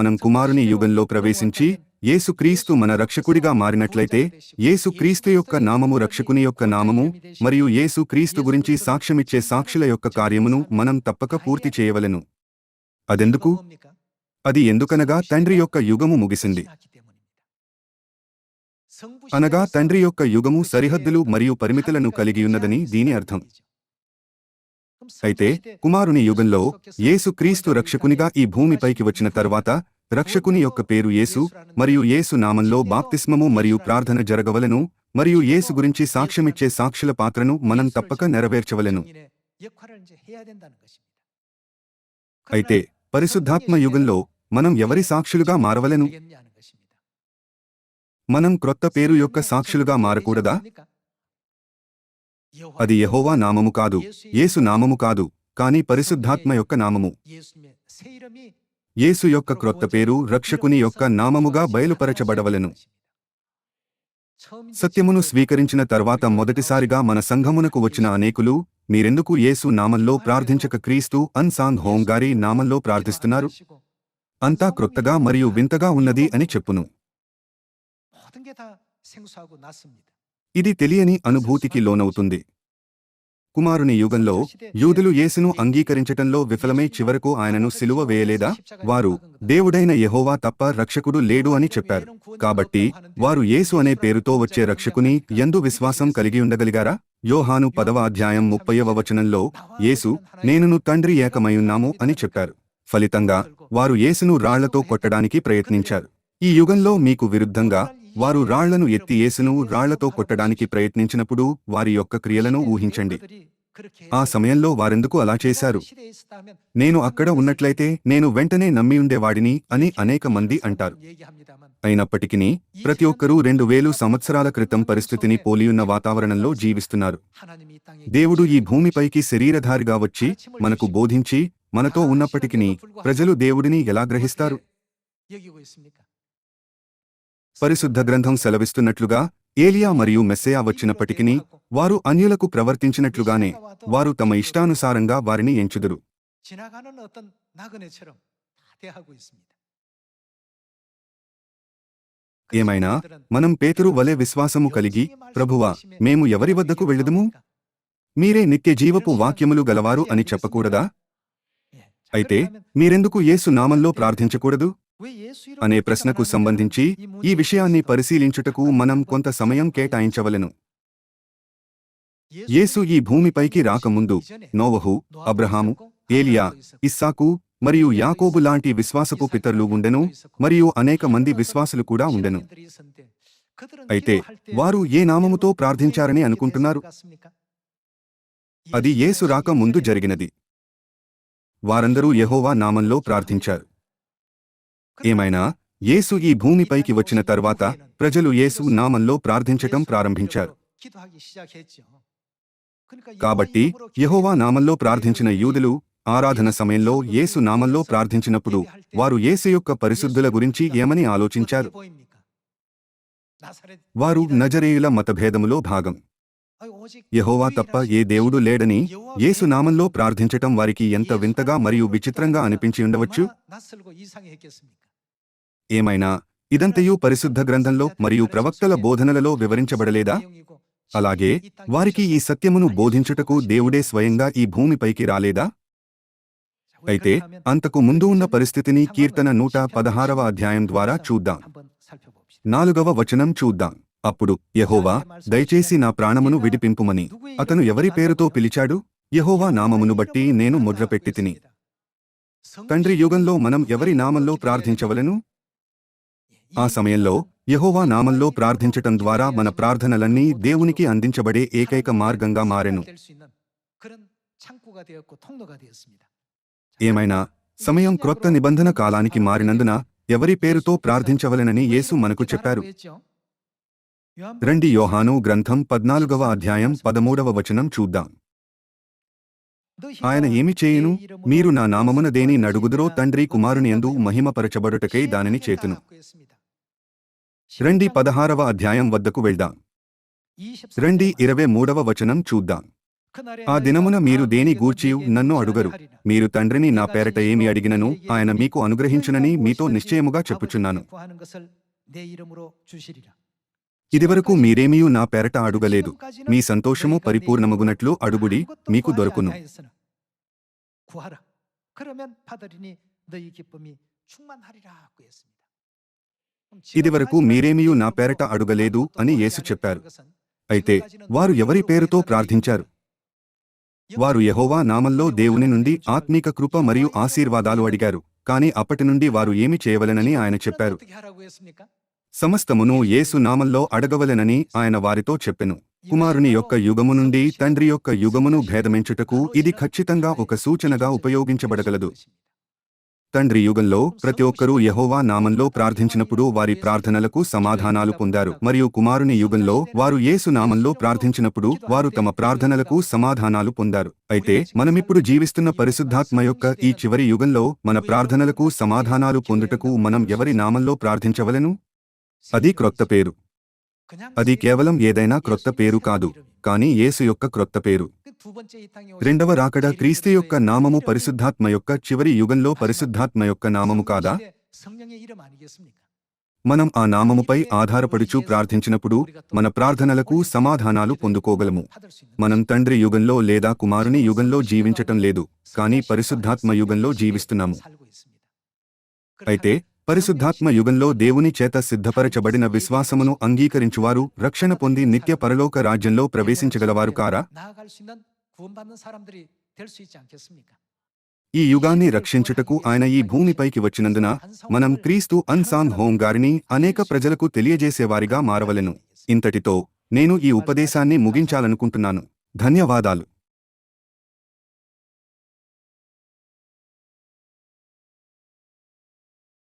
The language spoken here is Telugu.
మనం కుమారుని యుగంలో ప్రవేశించి యేసుక్రీస్తు మన రక్షకుడిగా మారినట్లయితే యేసుక్రీస్తు యొక్క నామము రక్షకుని యొక్క నామము మరియు యేసు క్రీస్తు గురించి సాక్ష్యమిచ్చే సాక్షుల యొక్క కార్యమును మనం తప్పక పూర్తి చేయవలెను. అదెందుకు? అది ఎందుకనగా తండ్రి యొక్క యుగము ముగిసింది. అనగా తండ్రి యొక్క యుగము సరిహద్దులు మరియు పరిమితులను కలిగియున్నదని దీని అర్థం. అయితే కుమారుని యుగంలో యేసు క్రీస్తు రక్షకునిగా ఈ భూమిపైకి వచ్చిన తర్వాత రక్షకుని యొక్క పేరు యేసు మరియు యేసు నామంలో బాప్తిస్మము మరియు ప్రార్థన జరగవలెను మరియు యేసు గురించి సాక్ష్యమిచ్చే సాక్షుల పాత్రను మనం తప్పక నెరవేర్చవలెను. అయితే పరిశుద్ధాత్మ యుగంలో మనం ఎవరి సాక్షులుగా మారవలెను? మనం క్రొత్త పేరు యొక్క సాక్షులుగా మారకూడదా? అది యెహోవా నామము కాదు. యేసు నామము కాదు. కాని పరిశుద్ధాత్మ యొక్క నామము. యేసు యొక్క క్రొత్త పేరు రక్షకుని యొక్క నామముగా బయలుపరచబడవలెను. సత్యమును స్వీకరించిన తర్వాత మొదటిసారిగా మన సంఘమునకు వచ్చిన అనేకులు మీరెందుకు యేసు నామంలో ప్రార్థించక క్రీస్తు అన్ సాంగ్ హోం గారి నామంలో ప్రార్థిస్తున్నారు? అంతా క్రొత్తగా మరియు వింతగా ఉన్నది అని చెప్పును. ఇది తెలియని అనుభూతికి లోనవుతుంది. కుమారుని యుగంలో యూదులు యేసును అంగీకరించటంలో విఫలమై చివరకు ఆయనను సిలువ వేయలేదా? వారు దేవుడైన యహోవా తప్ప రక్షకుడు లేడు అని చెప్పారు. కాబట్టి వారు యేసు అనే పేరుతో వచ్చే రక్షకుని ఎందు విశ్వాసం కలిగి ఉండగలిగారా? యోహాను పదవ అధ్యాయం ముప్పైవ వచనంలో యేసు నేనును తండ్రి ఏకమయున్నాము అని చెప్పారు. ఫలితంగా వారు యేసును రాళ్ళతో కొట్టడానికి ప్రయత్నించారు. ఈ యుగంలో మీకు విరుద్ధంగా వారు రాళ్ళను ఎత్తి యేసును రాళ్ళతో కొట్టడానికి ప్రయత్నించినప్పుడు వారి యొక్క క్రియలను ఊహించండి. ఆ సమయంలో వారెందుకు అలా చేశారు? నేను అక్కడ ఉన్నట్లయితే నేను వెంటనే నమ్మి ఉండేవాడిని అని అనేక మంది అంటారు. అయినప్పటికీ ప్రతి ఒక్కరూ రెండు వేలు సంవత్సరాల క్రితం పరిస్థితిని పోలియున్న వాతావరణంలో జీవిస్తున్నారు. దేవుడు ఈ భూమిపైకి శరీరధారిగా వచ్చి మనకు బోధించి మనతో ఉన్నప్పటికీ ప్రజలు దేవుడిని ఎలా గ్రహిస్తారు? పరిశుద్ధ గ్రంథం సెలవిస్తున్నట్లుగా ఏలియా మరియు మెస్సయా వచ్చినప్పటికీ వారు అన్యులకు ప్రవర్తించినట్లుగానే వారు తమ ఇష్టానుసారంగా వారిని ఎంచుదురు. ఏమైనా మనం పేతురు వలె విశ్వాసము కలిగి ప్రభువా మేము ఎవరి వద్దకు వెళ్ళదుము? మీరే నిత్య జీవపు వాక్యములు గలవారు అని చెప్పకూడదా అయితే మీరెందుకు ఏసు నామంలో ప్రార్థించకూడదు? అనే ప్రశ్నకు సంబంధించి ఈ విషయాన్ని పరిశీలించుటకు మనం కొంత సమయం కేటాయించవలెను. యేసు ఈ భూమిపైకి రాకముందు నోవహు అబ్రహాము ఏలియా ఇస్సాకు మరియు యాకోబు లాంటి విశ్వాసపు పితరులు ఉండెను మరియు అనేక మంది విశ్వాసులు కూడా ఉండెను. అయితే వారు ఏ నామముతో ప్రార్థించారని అనుకుంటున్నారు? అది యేసు రాక ముందు జరిగినది. వారందరూ యెహోవా నామంలో ప్రార్థించారు. ఏమైనా? యేసు ఈ భూమిపైకి వచ్చిన తర్వాత ప్రజలు యేసు నామంలో ప్రార్థించటం ప్రారంభించారు. కాబట్టి యహోవా నామంలో ప్రార్థించిన యూదులు ఆరాధన సమయంలో యేసు నామంలో ప్రార్థించినప్పుడు వారు యేసు యొక్క పరిశుద్ధుల గురించి ఏమని ఆలోచించారు? వారు నజరేయుల మతభేదములో భాగం. యహోవా తప్ప ఏ దేవుడు లేడని యేసు నామంలో ప్రార్థించటం వారికి ఎంత వింతగా మరియు విచిత్రంగా అనిపించి ఉండవచ్చు? ఏమైనా ఇదంతయు పరిశుద్ధ గ్రంథంలో మరియు ప్రవక్తల బోధనలలో వివరించబడలేదా? అలాగే వారికి ఈ సత్యమును బోధించుటకు దేవుడే స్వయంగా ఈ భూమిపైకి రాలేదా? అయితే అంతకు ముందు ఉన్న పరిస్థితిని కీర్తన నూట పదహారవ అధ్యాయం ద్వారా చూద్దాం. నాలుగవ వచనం చూద్దాం. అప్పుడు యహోవా దయచేసి నా ప్రాణమును విడిపింపుమని. అతను ఎవరి పేరుతో పిలిచాడు? యహోవా నామమును బట్టి నేను ముద్రపెట్టి తిని. తండ్రి యుగంలో మనం ఎవరి నామంలో ప్రార్థించవలెను? ఆ సమయంలో యెహోవా నామంలో ప్రార్థించటం ద్వారా మన ప్రార్థనలన్నీ దేవునికి అందించబడే ఏకైక మార్గంగా మారెను. ఏమైనా సమయం క్రొత్త నిబంధన కాలానికి మారినందున ఎవరి పేరుతో ప్రార్థించవలెనని యేసు మనకు చెప్పారు. రండి యోహాను గ్రంథం పద్నాలుగవ అధ్యాయం పదమూడవ వచనం చూద్దాం. ఆయన ఏమి చేయును? మీరు నా నామమున దేని నడుగుదురో తండ్రి కుమారుని యందు మహిమపరచబడుటకై దానిని చేతును. రండి పదహారవ అధ్యాయం వద్దకు వెళ్దాం. రండి ఇరవై మూడవ వచనం చూద్దాం. ఆ దినమున మీరు దేని గూర్చియు నన్ను అడుగరు. మీరు తండ్రిని నా పేరట ఏమి అడిగినను ఆయన మీకు అనుగ్రహించునని మీతో నిశ్చయముగా చెప్పుచున్నాను. ఇదివరకు మీరేమీయు నా పేరట అడుగలేదు. మీ సంతోషము పరిపూర్ణమగునట్లు అడుగుడి మీకు దొరుకును. ఇదివరకు మీరేమీయూ నా పేరట అడుగలేదు అని యేసు చెప్పారు. అయితే వారు ఎవరి పేరుతో ప్రార్థించారు? వారు యహోవా నామంలో దేవుని నుండి ఆత్మీక కృప మరియు ఆశీర్వాదాలు అడిగారు. కాని అప్పటి నుండి వారు ఏమి చేయవలెనని ఆయన చెప్పారు. సమస్తమును యేసు నామంలో అడగవలెనని ఆయన వారితో చెప్పెను. కుమారుని యొక్క యుగము నుండి తండ్రి యొక్క యుగమును భేదమించుటకు ఇది ఖచ్చితంగా ఒక సూచనగా ఉపయోగించబడగలదు. తండ్రి యుగంలో ప్రతి ఒక్కరూ యెహోవా నామంలో ప్రార్థించినప్పుడు వారి ప్రార్థనలకు సమాధానాలు పొందారు. మరియు కుమారుని యుగంలో వారు యేసు నామంలో ప్రార్థించినప్పుడు వారు తమ ప్రార్థనలకు సమాధానాలు పొందారు. అయితే మనమిప్పుడు జీవిస్తున్న పరిశుద్ధాత్మ యొక్క ఈ చివరి యుగంలో మన ప్రార్థనలకు సమాధానాలు పొందుటకు మనం ఎవరి నామంలో ప్రార్థించవలను? అది క్రొత్త పేరు. అది కేవలం ఏదైనా క్రొత్త పేరు కాదు కానీ యేసు యొక్క క్రొత్త పేరు రెండవ రాకడ క్రీస్తు యొక్క నామము పరిశుద్ధాత్మ యొక్క చివరి యుగంలో పరిశుద్ధాత్మ యొక్క నామము కాదా మనం ఆ నామముపై ఆధారపడుచు ప్రార్థించినప్పుడు మన ప్రార్థనలకు సమాధానాలు పొందుకోగలము మనం తండ్రి యుగంలో లేదా కుమారుని యుగంలో జీవించటం లేదు కానీ పరిశుద్ధాత్మ యుగంలో జీవిస్తున్నాము అయితే పరిశుద్ధాత్మ యుగంలో దేవుని చేత సిద్ధపరచబడిన విశ్వాసమును అంగీకరించువారు రక్షణ పొంది నిత్య పరలోక రాజ్యంలో ప్రవేశించగలవారు కారా? ఈ యుగాన్ని రక్షించుటకు ఆయన ఈ భూమిపైకి వచ్చినందున మనం క్రీస్తు అన్సాన్ హోం గారిని అనేక ప్రజలకు తెలియజేసేవారిగా మారవలెను. ఇంతటితో నేను ఈ ఉపదేశాన్ని ముగించాలనుకుంటున్నాను. ధన్యవాదాలు.